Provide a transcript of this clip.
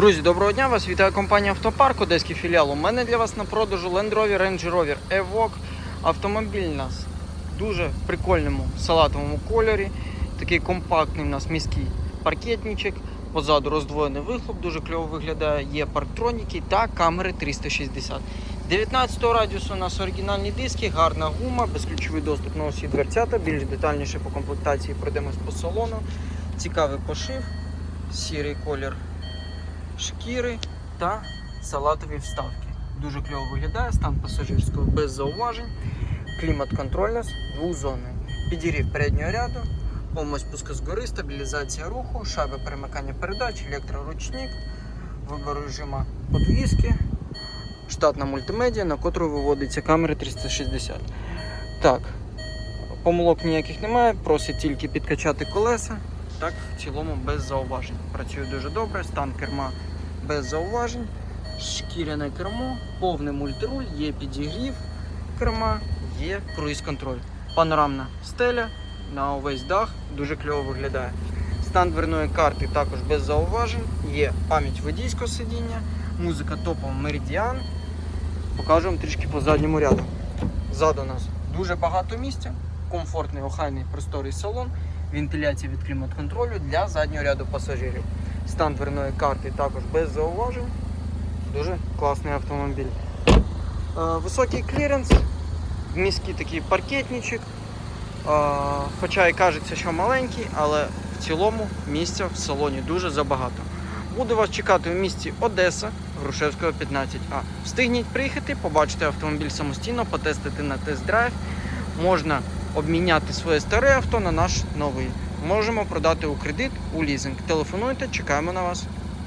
Друзі, доброго дня! Вас вітає компанія Автопарк, Одеський філіал. У мене для вас на продажу Land Rover Range Rover Evoque. Автомобіль у нас в дуже прикольному салатовому кольорі. Такий компактний у нас міський паркетничок. Позаду роздвоєний вихлоп, дуже кльово виглядає. Є парктроніки та камери 360. 19 радіусу у нас оригінальні диски, гарна гума, безключовий доступ на усі дверцята. Більш детальніше по комплектації пройдемось по салону. Цікавий пошив, сірий колір шкіри та салатові вставки. Дуже кльово виглядає, стан пасажирського без зауважень. Клімат-контроль нас двохзонний. Підігрів переднього ряду, помощь спуска з гори, стабілізація руху, шайби перемикання передач, електроручник, вибор режиму подвіски, штатна мультимедіа, на котру виводиться камера 360. Так, помилок ніяких немає, просить тільки підкачати колеса. Так, в цілому без зауважень. Працює дуже добре, стан керма без зауважень, шкіряне кермо, повний мультируль, є підігрів керма, є круїз-контроль. Панорамна стеля на увесь дах, дуже кльово виглядає. Стан дверної карти також без зауважень, є пам'ять водійського сидіння, музика топова Meridian. Покажу вам трішки по задньому ряду. Ззаду у нас дуже багато місця, комфортний, охайний, просторий салон, вентиляція від клімат-контролю для заднього ряду пасажирів. Стан дверної карти також без зауважень. Дуже класний автомобіль. Е, Високий кліренс, міський такий паркетничок. Е, Хоча і кажеться, що маленький, але в цілому місця в салоні дуже забагато. Буду вас чекати в місті Одеса, Грушевського 15А. Встигніть приїхати, побачити автомобіль самостійно, потестити на тест-драйв. Можна обміняти своє старе авто на наш новий. Можемо продати у кредит, у лізинг. Телефонуйте, чекаємо на вас.